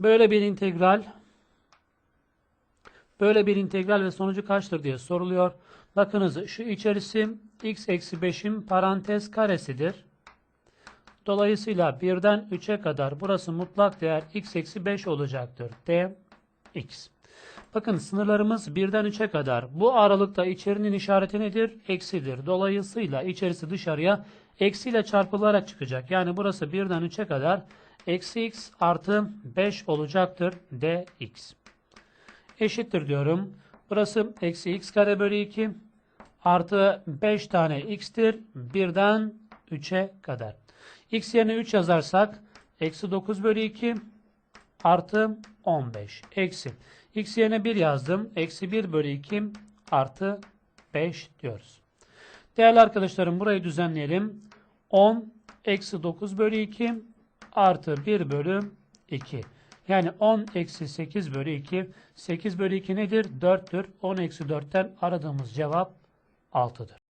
Böyle bir integral böyle bir integral ve sonucu kaçtır diye soruluyor. Bakınız şu içerisi x eksi 5'in parantez karesidir. Dolayısıyla 1'den 3'e kadar burası mutlak değer x eksi 5 olacaktır. d x. Bakın sınırlarımız 1'den 3'e kadar. Bu aralıkta içerinin işareti nedir? Eksidir. Dolayısıyla içerisi dışarıya eksiyle çarpılarak çıkacak. Yani burası 1'den 3'e kadar eksi x artı 5 olacaktır. dx. Eşittir diyorum. Burası eksi x kare bölü 2 artı 5 tane x'tir. 1'den 3'e kadar. x yerine 3 yazarsak eksi 9 bölü 2 artı 15 eksi. x yerine 1 yazdım. Eksi 1 bölü 2 artı 5 diyoruz. Değerli arkadaşlarım burayı düzenleyelim. 10 eksi 9 bölü 2 artı 1 bölü 2. Yani 10 eksi 8 bölü 2. 8 bölü 2 nedir? 4'tür. 10 eksi 4'ten aradığımız cevap 6'dır.